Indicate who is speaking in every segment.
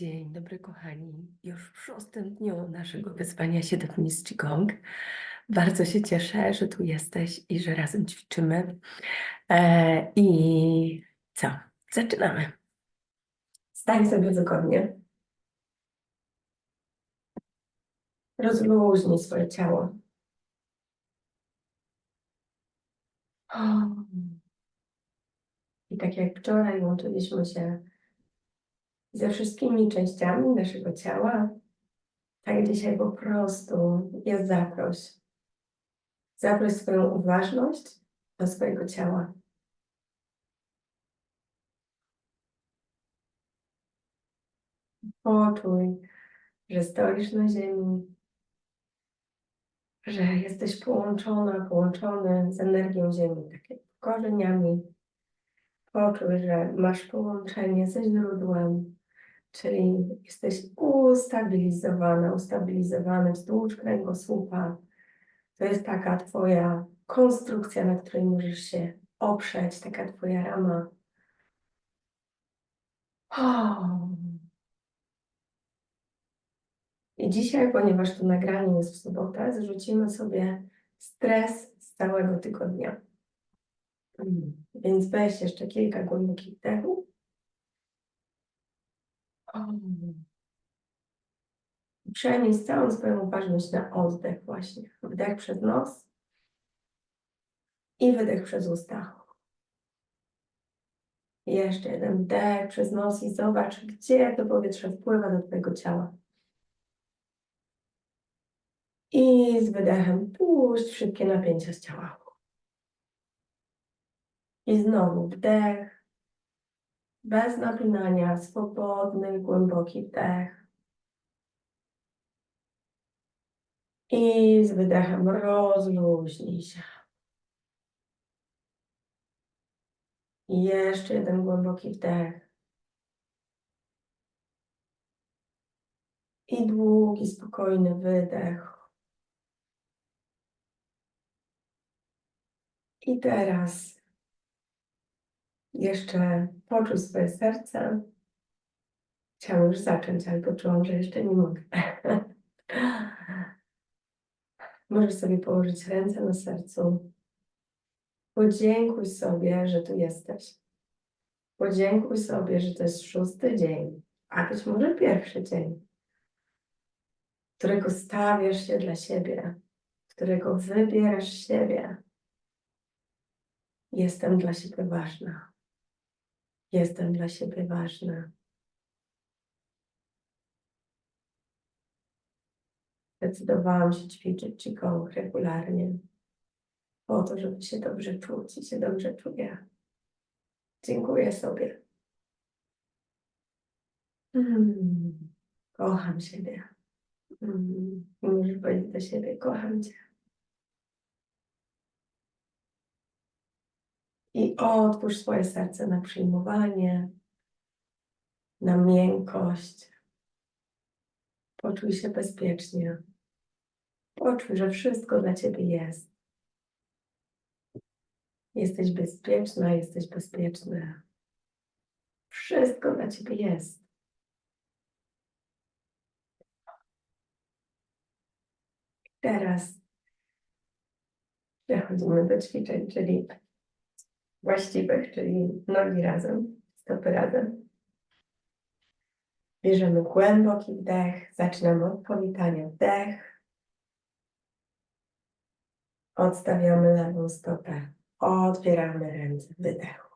Speaker 1: Dzień dobry, kochani. Już w szóstym dniu naszego wyzwania 7 dni z Qigong. Bardzo się cieszę, że tu jesteś i że razem ćwiczymy. E, I co? Zaczynamy. Stań sobie wygodnie. Rozluźnij swoje ciało. I tak jak wczoraj łączyliśmy się ze wszystkimi częściami naszego ciała, tak dzisiaj po prostu jest zaproś. Zaproś swoją uważność do swojego ciała. Poczuj, że stoisz na ziemi, że jesteś połączona, połączony z energią ziemi, tak jak korzeniami. Poczuj, że masz połączenie ze źródłem, czyli jesteś ustabilizowana, ustabilizowany wzdłuż kręgosłupa. To jest taka Twoja konstrukcja, na której możesz się oprzeć, taka Twoja rama. I dzisiaj, ponieważ to nagranie jest w sobotę, zrzucimy sobie stres z całego tygodnia. Więc weź jeszcze kilka głębokich wdechów. Przenieś całą swoją uważność na oddech właśnie. Wdech przez nos i wydech przez usta. Jeszcze jeden wdech przez nos i zobacz, gdzie to powietrze wpływa do Twojego ciała. I z wydechem puść wszystkie napięcia z ciała. I znowu wdech, bez napinania, swobodny, głęboki wdech. I z wydechem rozluźnij się. I jeszcze jeden głęboki wdech. I długi, spokojny wydech. I teraz jeszcze poczuj swoje serce. Chciałam już zacząć, ale poczułam, że jeszcze nie mogę. Możesz sobie położyć ręce na sercu. Podziękuj sobie, że tu jesteś. Podziękuj sobie, że to jest szósty dzień, a być może pierwszy dzień, którego stawiasz się dla siebie, którego wybierasz siebie. Jestem dla siebie ważna. Jestem dla siebie ważna. Zdecydowałam się ćwiczyć Qigong regularnie po to, żeby się dobrze czuć i się dobrze czuję. Dziękuję sobie. Mm, kocham siebie. Mm, możesz powiedzieć do siebie, kocham Cię. I otwórz swoje serce na przyjmowanie, na miękkość. Poczuj się bezpiecznie. Poczuj, że wszystko dla Ciebie jest. Jesteś bezpieczna, jesteś bezpieczny. Wszystko dla Ciebie jest. Teraz przechodzimy do ćwiczeń, czyli właściwych, czyli nogi razem, stopy razem. Bierzemy głęboki wdech, zaczynamy od powitania. Wdech. Odstawiamy lewą stopę. Otwieramy ręce. Wydech.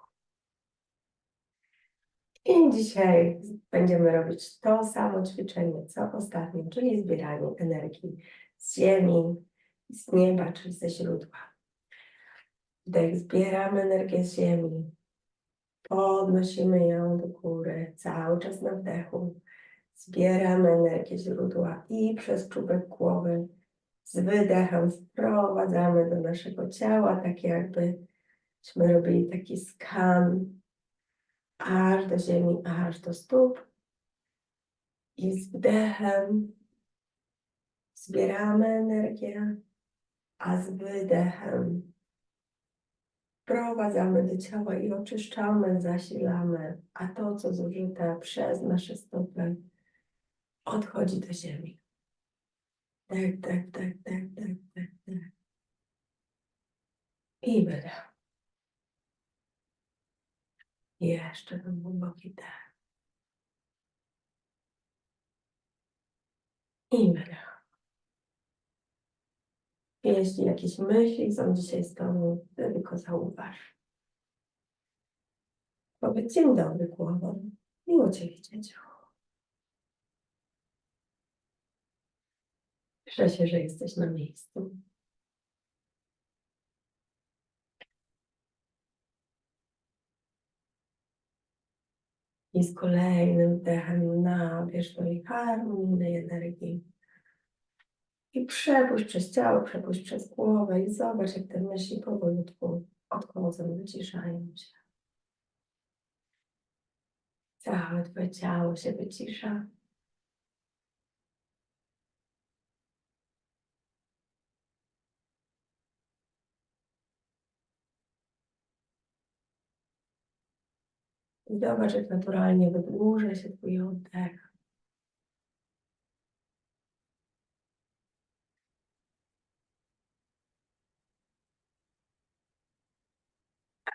Speaker 1: I dzisiaj będziemy robić to samo ćwiczenie, co ostatnio, czyli zbieranie energii z ziemi, z nieba, czyli ze źródła. Wdech, zbieramy energię ziemi. Podnosimy ją do góry, cały czas na wdechu. Zbieramy energię źródła i przez czubek głowy z wydechem wprowadzamy do naszego ciała, tak jakbyśmy robili taki skan aż do ziemi, aż do stóp. I z wdechem zbieramy energię, a z wydechem wprowadzamy do ciała i oczyszczamy, zasilamy, a to, co zużyte przez nasze stopy, odchodzi do ziemi. Tak, tak, tak, tak, tak, tak, tak. I wydech. Jeszcze ten głęboki dech. I wydech. Jeśli jakieś myśli są dzisiaj z tobą, to tylko zauważ. Powiedz dzień dobry głową. Miło Cię widzieć. Cieszę się, że jesteś na miejscu. I z kolejnym dechem nabierz tej harmonijnej energii. I przepuść przez ciało, przepuść przez głowę i zobacz, jak te myśli powolutku odchodzą, wyciszają się. Całe Twoje ciało się wycisza. I zobacz, jak naturalnie wydłuża się Twój oddech.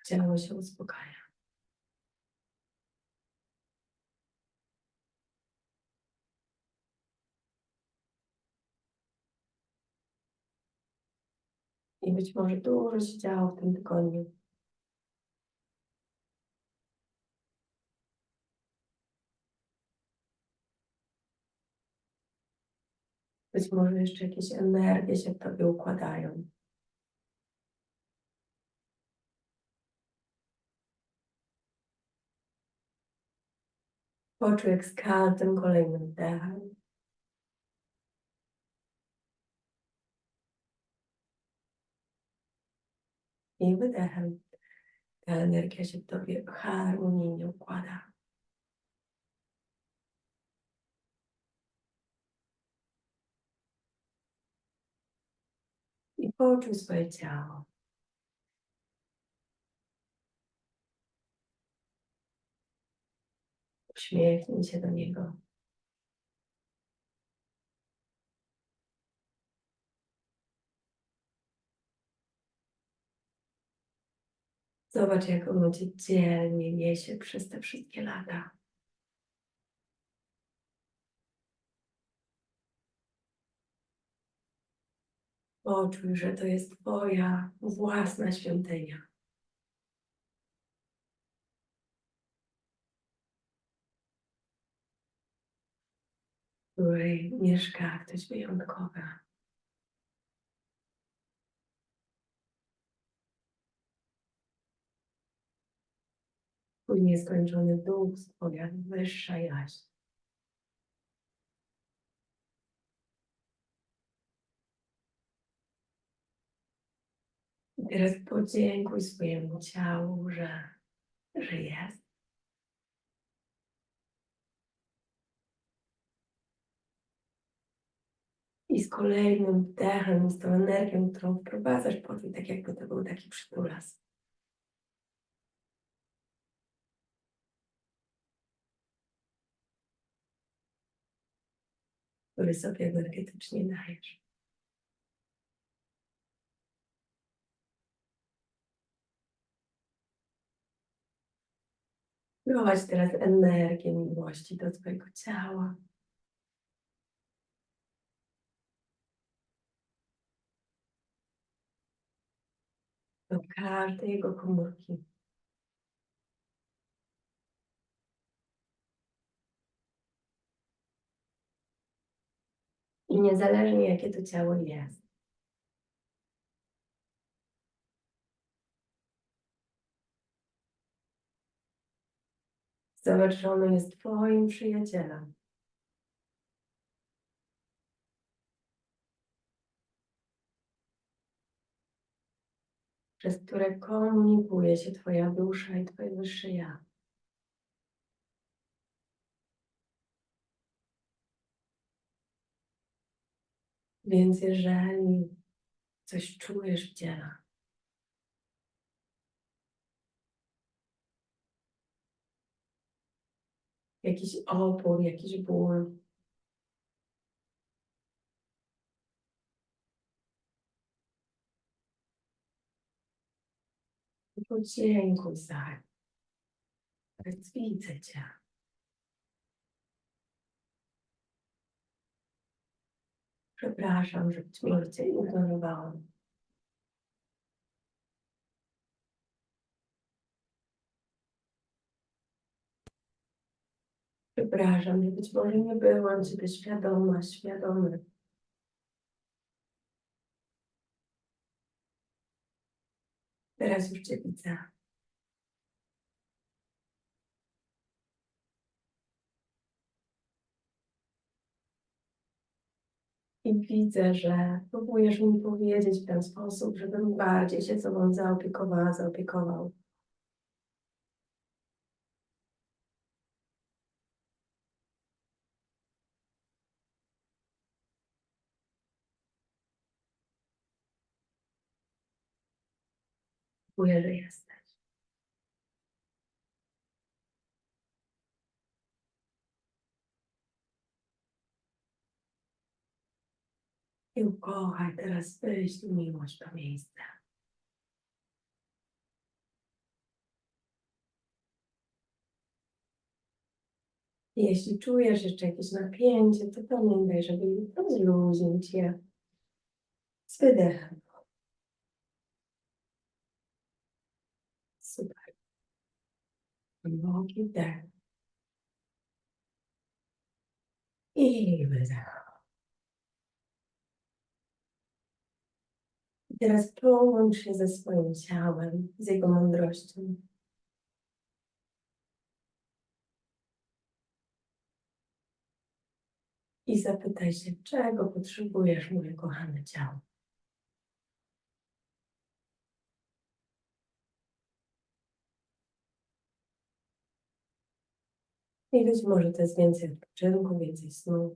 Speaker 1: Ciało się uspokaja. I być może dużo się działo w tym tygodniu. Być może jeszcze jakieś energie się w Tobie układają. Z każdym kolejnym dechem i wydechem ta energia się w Tobie harmonijnie układa. I poczuj swoje ciało. Uśmiechnij się do niego. Zobacz, jak ono cię dzielnie niesie przez te wszystkie lata. Poczuj, że to jest Twoja własna świątynia. Której mieszka ktoś wyjątkowy. Twój nieskończony duch, Twoja wyższa jaźń. I teraz podziękuj swojemu ciału, że, że jest. I z kolejnym wdechem, z tą energią, którą wprowadzasz, poczuj tak, jakby to był taki przytulas. który sobie energetycznie dajesz. Prowadź teraz energię miłości do Twojego ciała. Do każdej jego komórki. I niezależnie jakie to ciało jest. Zobacz, że ono jest Twoim przyjacielem. Przez które komunikuje się Twoja dusza i Twoje wyższe ja. Więc jeżeli coś czujesz w ciele, jakiś opór, jakiś ból, Podziękuj za widzę Cię. Przepraszam, że być może Cię ignorowałam. Przepraszam, że być może nie byłam Ciebie świadoma, świadomy. Teraz już Cię widzę. I widzę, że próbujesz mi powiedzieć w ten sposób, żebym bardziej się Tobą zaopiekowała, zaopiekował. Czuję, że jesteś. I ukochaj teraz wyślij miłość to miejsce. Jeśli czujesz jeszcze jakieś napięcie, to pamiętaj, żeby rozluźnić je z wydechem. Głęboki wdech. I wydech. I teraz połącz się ze swoim ciałem, z jego mądrością. I zapytaj się, czego potrzebujesz, moje kochane ciało. I być może to jest więcej odpoczynku, więcej snu.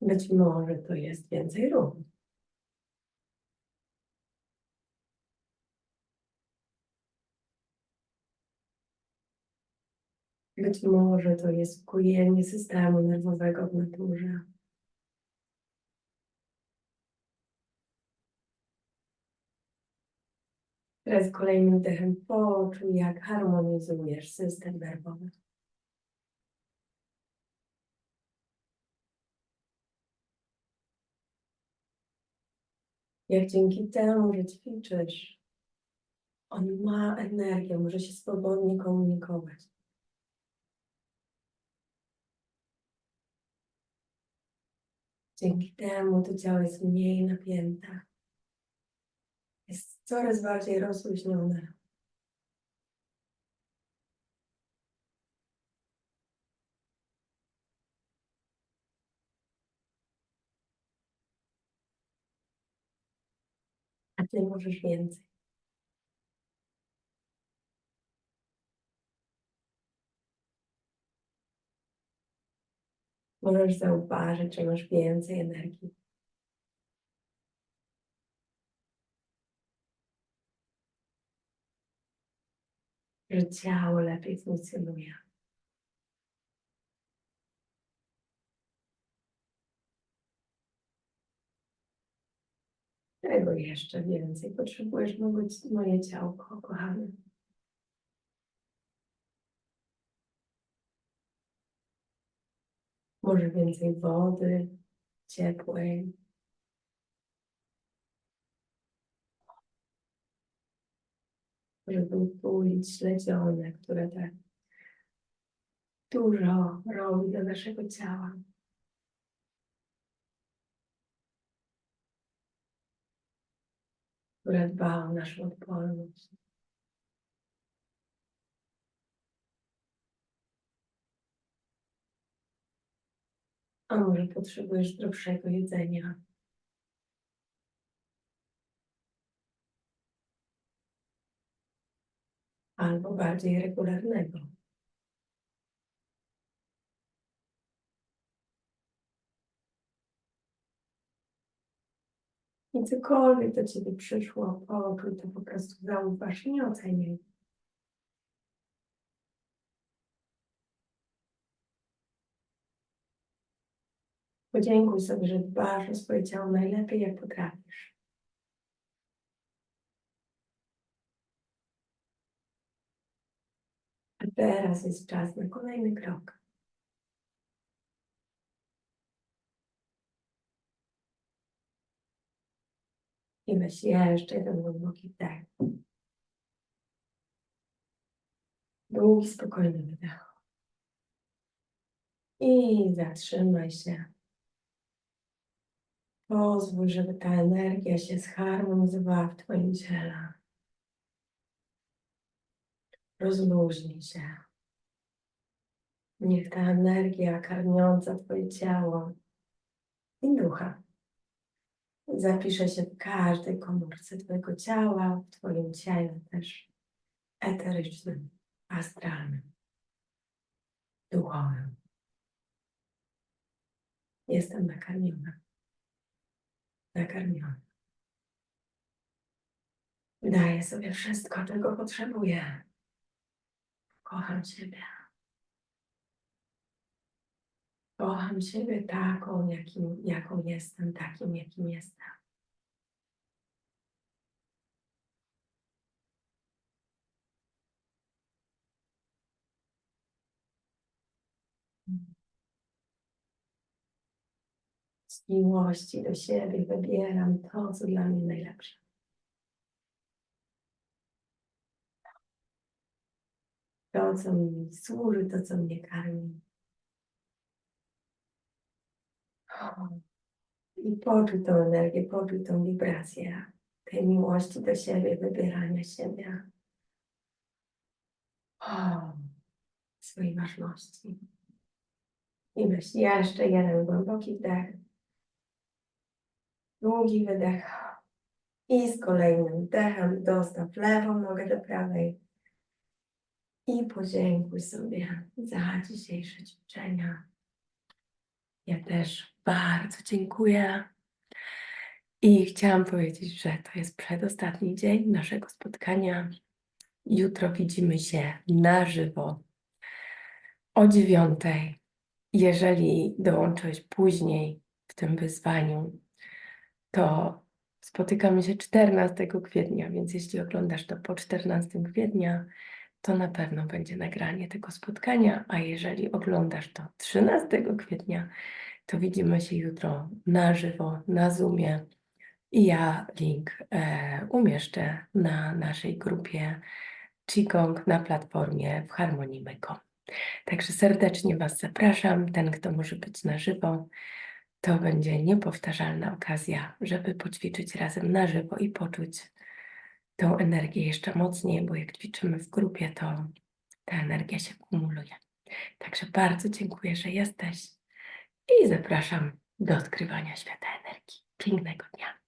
Speaker 1: Być może to jest więcej ruchu. Być może to jest kujenie systemu nerwowego w naturze. Teraz kolejnym wdechem poczuj, jak harmonizujesz system nerwowy. Jak dzięki temu, że ćwiczysz, on ma energię, może się swobodnie komunikować. Dzięki temu to ciało jest mniej napięte. Coraz bardziej rozluźnione. A ty możesz więcej. Możesz zauważyć, że masz więcej energii. Że ciało lepiej funkcjonuje. Czego jeszcze więcej potrzebujesz, moje- moje ciałko, kochane? Może więcej wody, ciepłej. Żeby utulić śledzione, które tak dużo robi dla naszego ciała. Które dba o naszą odporność. A może potrzebujesz zdrowszego jedzenia? Albo bardziej regularnego. I cokolwiek do Ciebie przyszło, poczuj to po prostu zauważ i nie oceniaj. Podziękuj sobie, że dbasz o swoje ciało najlepiej, jak potrafisz. A teraz jest czas na kolejny krok. I weź jeszcze jeden głęboki wdech. Długi, spokojny wydech. I zatrzymaj się. Pozwól, żeby ta energia się zharmonizowała w Twoim ciele. Rozluźnij się. Niech ta energia karmiąca Twoje ciało i ducha zapisze się w każdej komórce Twojego ciała, w Twoim ciele też eterycznym, astralnym, duchowym. Jestem nakarmiona. Nakarmiona. Daję sobie wszystko, czego potrzebuję. Kocham siebie. Kocham siebie taką, jakim, jaką jestem, takim, jakim jestem. Z miłości do siebie wybieram to, co dla mnie najlepsze. To, co mi służy, to, co mnie karmi. I poczuj tą energię, poczuj tą wibrację tej miłości do siebie, wybierania siebie. Swojej ważności. I weź jeszcze jeden głęboki wdech. Długi wydech. I z kolejnym wdechem dostaw lewą nogę do prawej. I podziękuj sobie za dzisiejsze ćwiczenia. Ja też bardzo dziękuję. I chciałam powiedzieć, że to jest przedostatni dzień naszego spotkania. Jutro widzimy się na żywo o dziewiątej. Jeżeli dołączyłeś później w tym wyzwaniu, to spotykamy się 14 kwietnia, więc jeśli oglądasz to po 14 kwietnia, to na pewno będzie nagranie tego spotkania, a jeżeli oglądasz to 13 kwietnia, to widzimy się jutro na żywo, na Zoomie i ja link e, umieszczę na naszej grupie Qigong na platformie w harmonii.com. Także serdecznie Was zapraszam. Ten, kto może być na żywo, to będzie niepowtarzalna okazja, żeby poćwiczyć razem na żywo i poczuć tą energię jeszcze mocniej, bo jak ćwiczymy w grupie, to ta energia się kumuluje. Także bardzo dziękuję, że jesteś i zapraszam do odkrywania świata energii. Pięknego dnia.